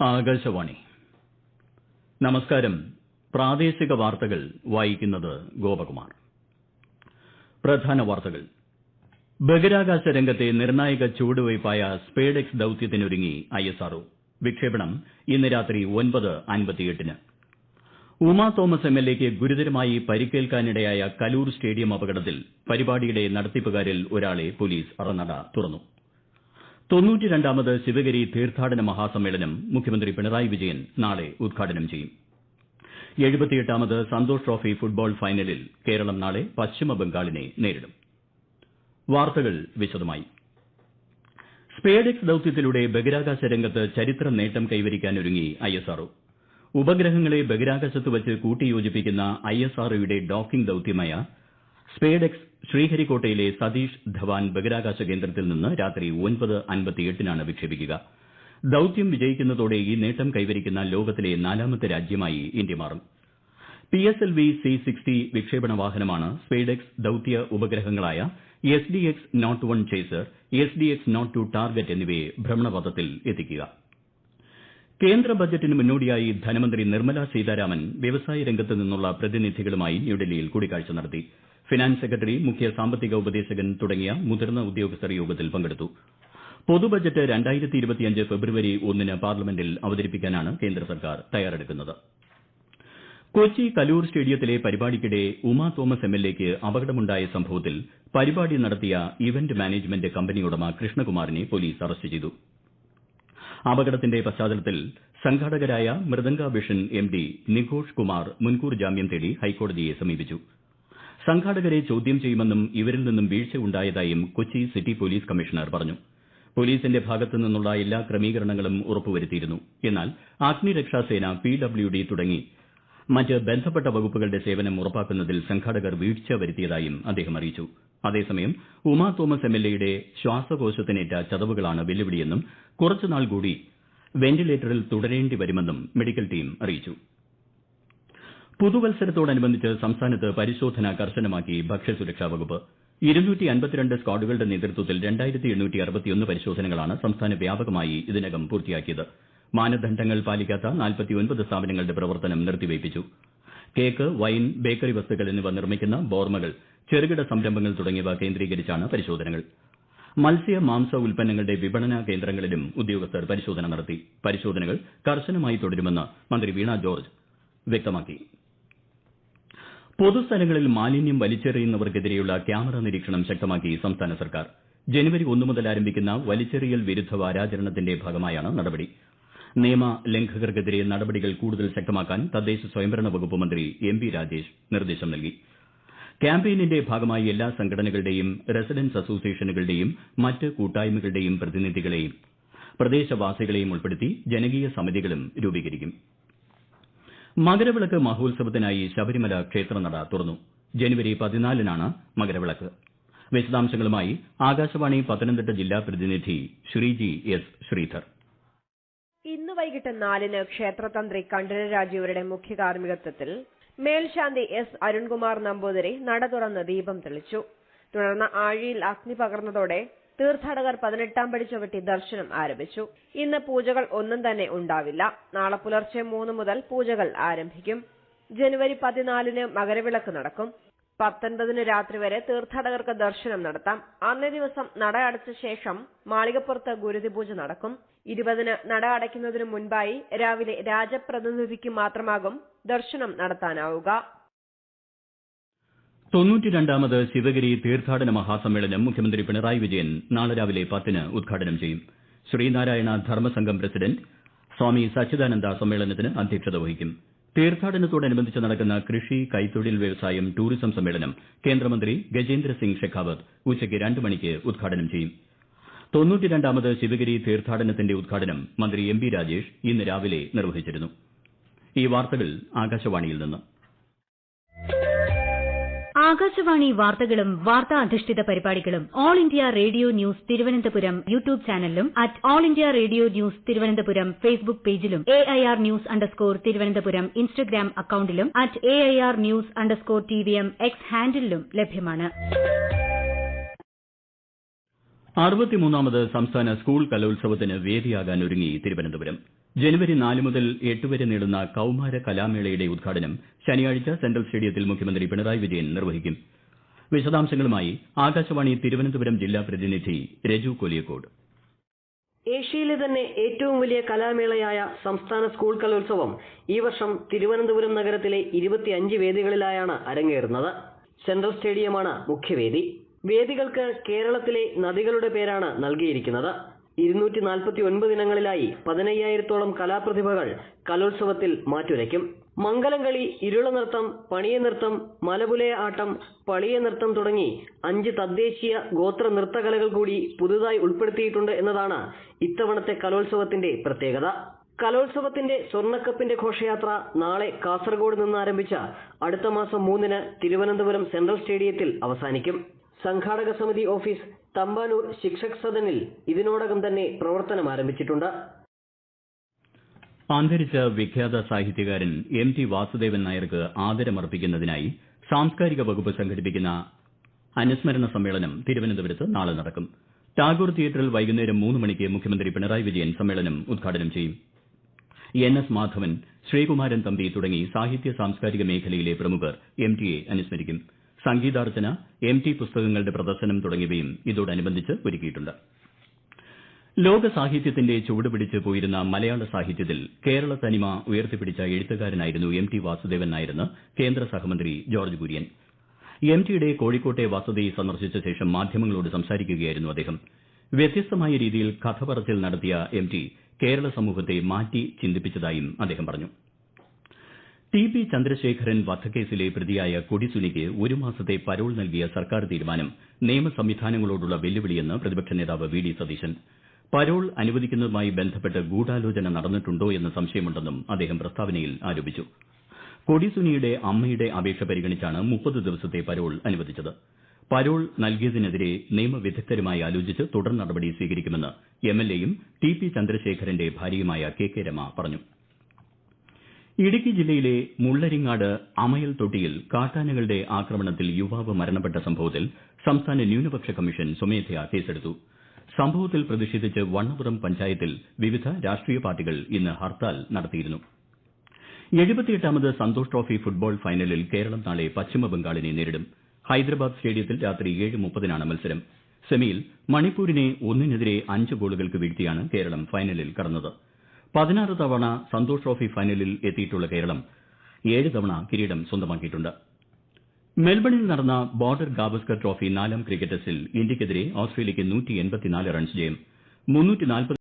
ആകാശവാണി. നമസ്കാരം. പ്രാദേശിക വാർത്തകൾ വായിക്കുന്നത് ഗോപകുമാർ. പ്രധാന വാർത്തകൾ. ബഹിരാകാശ രംഗത്തെ നിർണായക ചുവടുവയ്പായ സ്പേഡെക്സ് ദൌത്യത്തിനൊരുങ്ങി ഐഎസ്ആർഒ വിക്ഷേപണം ഇന്ന് രാത്രി ഒൻപത് അൻപത്തിയെട്ടിന്. ഉമാ തോമസ് എംഎൽഎയ്ക്ക് ഗുരുതരമായി പരിക്കേൽക്കാനിടയായ കലൂർ സ്റ്റേഡിയം അപകടത്തിൽ പരിപാടിയുടെ നടത്തിപ്പുകാരിൽ ഒരാളെ പോലീസ് അറനട തുറന്നു. തൊണ്ണൂറ്റിരണ്ടാമത് ശിവഗിരി തീർത്ഥാടന മഹാസമ്മേളനം മുഖ്യമന്ത്രി പിണറായി വിജയൻ നാളെ ഉദ്ഘാടനം ചെയ്യും. എഴുപത്തിയെട്ടാമത് സന്തോഷ് ട്രോഫി ഫുട്ബോൾ ഫൈനലിൽ കേരളം നാളെ പശ്ചിമബംഗാളിനെ നേരിടും. വാർത്തകൾ വിശദമായി. സ്പേഡെക്സ് ദൌത്യത്തിലൂടെ ബഹിരാകാശ രംഗത്ത് ചരിത്ര നേട്ടം കൈവരിക്കാനൊരുങ്ങി ഐഎസ്ആർഒ. ഉപഗ്രഹങ്ങളെ ബഹിരാകാശത്ത് വച്ച് കൂട്ടിയോജിപ്പിക്കുന്ന ഐഎസ്ആർഒയുടെ ഡോക്കിംഗ് ദൌത്യമായ സ്പേഡെക്സ് ശ്രീഹരിക്കോട്ടയിലെ സതീഷ് ധവാൻ ബഹിരാകാശ കേന്ദ്രത്തിൽ നിന്ന് രാത്രി ദൌത്യം വിജയിക്കുന്നതോടെ ഈ നേട്ടം കൈവരിക്കുന്ന ലോകത്തിലെ നാലാമത്തെ രാജ്യമായി ഇന്ത്യ മാറും. P S L V C sixty വിക്ഷേപണ വാഹനമാണ് സ്പേഡെക്സ് ദൌത്യ ഉപഗ്രഹങ്ങളായ S D X nought one chaser S D X nought two target എന്നിവയെ ഭ്രമണപഥത്തിൽ എത്തിക്കുക. കേന്ദ്ര ബജറ്റിന് മുന്നോടിയായി ധനമന്ത്രി നിർമ്മല സീതാരാമൻ വ്യവസായ രംഗത്ത് നിന്നുള്ള പ്രതിനിധികളുമായി ന്യൂഡൽഹിയിൽ കൂടിക്കാഴ്ച നടത്തി. ഫിനാൻസ് സെക്രട്ടറി മുഖ്യ സാമ്പത്തിക ഉപദേശകൻ തുടങ്ങിയ മുതിർന്ന ഉദ്യോഗസ്ഥർ യോഗത്തിൽ പങ്കെടുത്തു. പൊതുബജറ്റ് ഫെബ്രുവരി ഒന്നിന് പാർലമെന്റിൽ അവതരിപ്പിക്കാനാണ് കേന്ദ്ര സർക്കാർ തയ്യാറെടുക്കുന്നത്. കൊച്ചി കലൂർ സ്റ്റേഡിയത്തിലെ പരിപാടിക്കിടെ ഉമാ തോമസ് എംഎൽഎയ്ക്ക് അപകടമുണ്ടായ സംഭവത്തിൽ പരിപാടി നടത്തിയ ഇവന്റ് മാനേജ്മെന്റ് കമ്പനി ഉടമ കൃഷ്ണകുമാറിനെ പോലീസ് അറസ്റ്റ് ചെയ്തു. അപകടത്തിന്റെ പശ്ചാത്തലത്തിൽ സംഘാടകരായ മൃദംഗ വിഷൻ എംഡി നിഘോഷ് കുമാർ മുൻകൂർ ജാമ്യം തേടി ഹൈക്കോടതിയെ സമീപിച്ചു. സംഘാടകരെ ചോദ്യം ചെയ്യുമെന്നും ഇവരിൽ നിന്നും വീഴ്ച ഉണ്ടായതായും കൊച്ചി സിറ്റി പോലീസ് കമ്മീഷണർ പറഞ്ഞു. പോലീസിന്റെ ഭാഗത്തു നിന്നുള്ള എല്ലാ ക്രമീകരണങ്ങളും ഉറപ്പുവരുത്തിയിരുന്നു. എന്നാൽ അഗ്നിരക്ഷാസേന പി ഡബ്ല്യു ഡി തുടങ്ങി മറ്റ് ബന്ധപ്പെട്ട വകുപ്പുകളുടെ സേവനം ഉറപ്പാക്കുന്നതിൽ സംഘാടകർ വീഴ്ച വരുത്തിയതായും അദ്ദേഹം അറിയിച്ചു. അതേസമയം ഉമാ തോമസ് എംഎൽഎയുടെ ശ്വാസകോശത്തിനേറ്റ ചതവുകളാണ് വെല്ലുവിളിയെന്നും കുറച്ചുനാൾ കൂടി വെന്റിലേറ്ററിൽ തുടരേണ്ടി വരുമെന്നും മെഡിക്കൽ ടീം അറിയിച്ചു. പുതുവത്സരത്തോടനുബന്ധിച്ച് സംസ്ഥാനത്ത് പരിശോധന കർശനമാക്കി ഭക്ഷ്യസുരക്ഷാ വകുപ്പ്. സ്കാഡുകളുടെ നേതൃത്വത്തിൽ പരിശോധനകളാണ് സംസ്ഥാന വ്യാപകമായി ഇതിനകം പൂർത്തിയാക്കിയത്. മാനദണ്ഡങ്ങൾ പാലിക്കാത്ത സ്ഥാപനങ്ങളുടെ പ്രവർത്തനം നിർത്തിവയ്പ്പിച്ചു. കേക്ക് വൈൻ ബേക്കറി വസ്തുക്കൾ എന്നിവ നിർമ്മിക്കുന്ന ബോർമകൾ ചെറുകിട സംരംഭങ്ങൾ തുടങ്ങിയവ കേന്ദ്രീകരിച്ചാണ് പരിശോധനകൾ. മത്സ്യ മാംസ ഉൽപ്പന്നങ്ങളുടെ വിപണന കേന്ദ്രങ്ങളിലും ഉദ്യോഗസ്ഥർ പരിശോധന നടത്തി. പരിശോധനകൾ കർശനമായി തുടരുമെന്ന് മന്ത്രി വീണ ജോർജ് വ്യക്തമാക്കി. പൊതുസ്ഥലങ്ങളിൽ മാലിന്യം വലിച്ചെറിയുന്നവർക്കെതിരെയുള്ള ക്യാമറ നിരീക്ഷണം ശക്തമാക്കി സംസ്ഥാന സർക്കാർ. ജനുവരി ഒന്ന് മുതൽ ആരംഭിക്കുന്ന വലിച്ചെറിയൽ വിരുദ്ധ വാരാചരണത്തിന്റെ ഭാഗമായാണ് നടപടി. നിയമ ലംഘകർക്കെതിരെ നടപടികൾ കൂടുതൽ ശക്തമാക്കാൻ തദ്ദേശ സ്വയംഭരണ വകുപ്പ് മന്ത്രി എം പി രാജേഷ് നിർദ്ദേശം നൽകി. ക്യാമ്പയിനിന്റെ ഭാഗമായി എല്ലാ സംഘടനകളുടെയും റെസിഡൻസ് അസോസിയേഷനുകളുടെയും മറ്റ് കൂട്ടായ്മകളുടെയും പ്രതിനിധികളെയും പ്രദേശവാസികളെയും ഉൾപ്പെടുത്തി ജനകീയ സമിതികളും രൂപീകരിക്കും. മകരവിളക്ക് മഹോത്സവത്തിനായി ശബരിമല ക്ഷേത്രനട തുറന്നു. ജനുവരി പതിനാലിനാണ് മകരവിളക്ക്. വിശദാംശങ്ങളുമായി ആകാശവാണി പത്തനംതിട്ട ജില്ലാ പ്രതിനിധി ശ്രീജി എസ് ശ്രീധർ. ഇന്ന് വൈകിട്ട് നാലിന് ക്ഷേത്രതന്ത്രി കണ്ഠര രാജീവരുടെ മുഖ്യ കാർമ്മികത്വത്തിൽ മേൽശാന്തി എസ് അരുൺകുമാർ നമ്പൂതിരി നട തുറന്ന് ദീപം തെളിച്ചു. തുടർന്ന് ആഴിയിൽ അഗ്നി പകർന്നതോടെ തീർത്ഥാടകർ പതിനെട്ടാം പടി ചവിട്ടി ദർശനം ആരംഭിച്ചു. ഇന്ന് പൂജകൾ ഒന്നും തന്നെ ഉണ്ടാവില്ല. നാളെ പുലർച്ചെ മൂന്ന് മുതൽ പൂജകൾ ആരംഭിക്കും. ജനുവരി പതിനാലിന് മകരവിളക്ക് നടക്കും. പത്തൊൻപതിന് രാത്രി വരെ തീർത്ഥാടകർക്ക് ദർശനം നടത്താം. അന്നേ ദിവസം നട അടച്ച ശേഷം മാളികപ്പുറത്ത് ഗുരുതി പൂജ നടക്കും. ഇരുപതിന് നട അടയ്ക്കുന്നതിനു മുൻപായി രാവിലെ രാജപ്രതിനിധിക്ക് മാത്രമാകും ദർശനം നടത്താനാവുക. തൊണ്ണൂറ്റിരണ്ടാമത് ശിവഗിരി തീർത്ഥാടന മഹാസമ്മേളനം മുഖ്യമന്ത്രി പിണറായി വിജയൻ നാളെ രാവിലെ പത്തിന് ഉദ്ഘാടനം ചെയ്യും. ശ്രീനാരായണ ധർമ്മസംഘം പ്രസിഡന്റ് സ്വാമി സച്ചിദാനന്ദ സമ്മേളനത്തിന് അധ്യക്ഷത വഹിക്കും. തീർത്ഥാടനത്തോടനുബന്ധിച്ച് നടക്കുന്ന കൃഷി കൈത്തൊഴിൽ വ്യവസായം ടൂറിസം സമ്മേളനം കേന്ദ്രമന്ത്രി ഗജേന്ദ്ര സിംഗ് ഷെഖാവത്ത് ഉച്ചയ്ക്ക് രണ്ട് മണിക്ക് ഉദ്ഘാടനം ചെയ്യും. തൊണ്ണൂറ്റിരണ്ടാമത് ശിവഗിരി തീർത്ഥാടനത്തിന്റെ ഉദ്ഘാടനം മന്ത്രി എം പി രാജേഷ് ഇന്ന് രാവിലെ നിർവഹിച്ചിരുന്നു. ആകാശവാണി വാർത്തകളും വാർത്താ അധിഷ്ഠിത പരിപാടികളും All India Radio news Thiruvananthapuram YouTube ചാനലിലും at All India Radio news Thiruvananthapuram Facebook പേജിലും A I R news underscore Thiruvananthapuram Instagram അക്കൌണ്ടിലും at A I R news underscore T V M X ഹാൻഡിലും ലഭ്യമാണ്. അറുപത്തിമൂന്നാമത് സംസ്ഥാന സ്കൂൾ കലോത്സവത്തിന് വേദിയാകാൻ ഒരുങ്ങി തിരുവനന്തപുരം. ജനുവരി നാല് മുതൽ എട്ട് വരെ നീളുന്ന കൌമാര കലാമേളയുടെ ഉദ്ഘാടനം ശനിയാഴ്ച സെൻട്രൽ സ്റ്റേഡിയത്തിൽ മുഖ്യമന്ത്രി പിണറായി വിജയൻ നിർവഹിക്കും. വിശദാംശങ്ങളുമായി ആകാശവാണി തിരുവനന്തപുരം ജില്ലാ പ്രതിനിധി രജു കൊലിയക്കോട്. ഏഷ്യയിലെ തന്നെ ഏറ്റവും വലിയ കലാമേളയായ സംസ്ഥാന സ്കൂൾ കലോത്സവം ഈ വർഷം തിരുവനന്തപുരം നഗരത്തിലെ ഇരുപത്തിയഞ്ച് വേദികളിലായാണ് അരങ്ങേറുന്നത്. സെൻട്രൽ സ്റ്റേഡിയമാണ് മുഖ്യവേദി. വേദികൾക്ക് കേരളത്തിലെ നദികളുടെ പേരാണ് നൽകിയിരിക്കുന്നത്. ഇരുന്നൂറ്റി നാൽപ്പത്തി ഒൻപത് ഇനങ്ങളിലായി പതിനയ്യായിരത്തോളം കലാപ്രതിഭകൾ കലോത്സവത്തിൽ മാറ്റുരയ്ക്കും. മംഗലം കളി ഇരുള നൃത്തം പണിയ നൃത്തം മലപുലയ ആട്ടം പളിയ നൃത്തം തുടങ്ങി അഞ്ച് തദ്ദേശീയ ഗോത്ര നൃത്തകലകൾ കൂടി പുതുതായി ഉൾപ്പെടുത്തിയിട്ടുണ്ട് എന്നതാണ് ഇത്തവണത്തെ കലോത്സവത്തിന്റെ പ്രത്യേകത. കലോത്സവത്തിന്റെ സ്വർണക്കപ്പിന്റെ ഘോഷയാത്ര നാളെ കാസർഗോഡ് നിന്ന് ആരംഭിച്ച അടുത്ത മാസം മൂന്നിന് തിരുവനന്തപുരം സെൻട്രൽ സ്റ്റേഡിയത്തിൽ അവസാനിക്കും. സംഘാടക സമിതി ഓഫീസ് തമ്പാനൂർ ശിക്ഷക് സദനിൽ ഇതിനോടകം തന്നെ പ്രവർത്തനം ആരംഭിച്ചിട്ടുണ്ട്. അന്തരിച്ച വിഖ്യാത സാഹിത്യകാരൻ എം ടി വാസുദേവൻ നായർക്ക് ആദരമർപ്പിക്കുന്നതിനായി സാംസ്കാരിക വകുപ്പ് സംഘടിപ്പിക്കുന്ന അനുസ്മരണ സമ്മേളനം തിരുവനന്തപുരത്ത് നാളെ നടക്കും. ടാഗോർ തിയേറ്ററിൽ വൈകുന്നേരം മൂന്ന് മണിക്ക് മുഖ്യമന്ത്രി പിണറായി വിജയൻ സമ്മേളനം ഉദ്ഘാടനം ചെയ്യും. എൻ എസ് മാധവൻ ശ്രീകുമാരൻ തമ്പി തുടങ്ങി സാഹിത്യ സാംസ്കാരിക മേഖലയിലെ പ്രമുഖർ എം ടിയെ അനുസ്മരിക്കും. സംഗീതാർച്ചന എം ടി പുസ്തകങ്ങളുടെ പ്രദർശനം തുടങ്ങിയവയും ഇതോടനുബന്ധിച്ച് ഒരുക്കിയിട്ടുണ്ട്. ലോക സാഹിത്യത്തിന്റെ ചുവടുപിടിച്ച് പോയിരുന്ന മലയാള സാഹിത്യത്തിൽ കേരള തനിമ ഉയർത്തിപ്പിടിച്ച എഴുത്തുകാരനായിരുന്നു എം ടി വാസുദേവൻ നായരെന്ന് കേന്ദ്ര സഹമന്ത്രി ജോർജ് കുര്യൻ. എം ടിയുടെ കോഴിക്കോട്ടെ വസതി സന്ദർശിച്ച ശേഷം മാധ്യമങ്ങളോട് സംസാരിക്കുകയായിരുന്നു അദ്ദേഹം. വ്യത്യസ്തമായ രീതിയിൽ കഥ പറച്ചിൽ നടത്തിയ എം ടി കേരള സമൂഹത്തെ മാറ്റി ചിന്തിപ്പിച്ചതായും അദ്ദേഹം പറഞ്ഞു. ടി പി ചന്ദ്രശേഖരൻ വധക്കേസിലെ പ്രതിയായ കൊടിസുനിക്ക് ഒരു മാസത്തെ പരോൾ നൽകിയ സർക്കാർ തീരുമാനം നിയമ സംവിധാനങ്ങളോടുള്ള വെല്ലുവിളിയെന്ന് പ്രതിപക്ഷ നേതാവ് വി ഡി സതീശൻ. പരോൾ അനുവദിക്കുന്നതുമായി ബന്ധപ്പെട്ട് ഗൂഢാലോചന നടന്നിട്ടുണ്ടോ എന്ന് സംശയമുണ്ടെന്നും അദ്ദേഹം പ്രസ്താവനയിൽ ആരോപിച്ചു. കൊടിസുനിയുടെ അമ്മയുടെ അപേക്ഷ പരിഗണിച്ചാണ് മുപ്പത് ദിവസത്തെ പരോൾ അനുവദിച്ചത്. പരോൾ നൽകിയതിനെതിരെ നിയമവിദഗ്ധരുമായി ആലോചിച്ച് തുടർ നടപടി സ്വീകരിക്കുമെന്ന് എം എൽ എയും ടി പി ചന്ദ്രശേഖരന്റെ ഭാര്യയുമായ കെ കെ രമ പറഞ്ഞു. ഇടുക്കി ജില്ലയിലെ മുള്ളരിങ്ങാട് അമയൽ തൊട്ടിയിൽ കാട്ടാനകളുടെ ആക്രമണത്തിൽ യുവാവ് മരണപ്പെട്ട സംഭവത്തിൽ സംസ്ഥാന ന്യൂനപക്ഷ കമ്മീഷൻ സ്വമേധയാ കേസെടുത്തു. സംഭവത്തിൽ പ്രതിഷേധിച്ച് വണ്ണപുറം പഞ്ചായത്തിൽ വിവിധ രാഷ്ട്രീയ പാർട്ടികൾ ഇന്ന് ഹർത്താൽ നടത്തിയിരുന്നു. എഴുപത്തിയെട്ടാമത് സന്തോഷ് ട്രോഫി ഫുട്ബോൾ ഫൈനലിൽ കേരളം നാളെ പശ്ചിമബംഗാളിനെ നേരിടും. ഹൈദരാബാദ് സ്റ്റേഡിയത്തിൽ രാത്രി ഏഴ് മുപ്പതിനാണ് മത്സരം. സെമിയിൽ മണിപ്പൂരിനെ ഒന്നിനെതിരെ അഞ്ച് ഗോളുകൾക്ക് വീഴ്ത്തിയാണ് കേരളം ഫൈനലിൽ കടന്നത്. പതിനാറ് തവണ സന്തോഷ് ട്രോഫി ഫൈനലിൽ എത്തിയിട്ടുള്ള കേരളം ഏഴ് തവണ കിരീടം സ്വന്തമാക്കിയിട്ടുണ്ട്. മെൽബണിൽ നടന്ന ബോർഡർ ഗാവസ്കർ ട്രോഫി നാലാം ക്രിക്കറ്റ് ടെസ്റ്റിൽ ഇന്ത്യയ്ക്കെതിരെ ഓസ്ട്രേലിയയ്ക്ക് റൺസ് ജയം.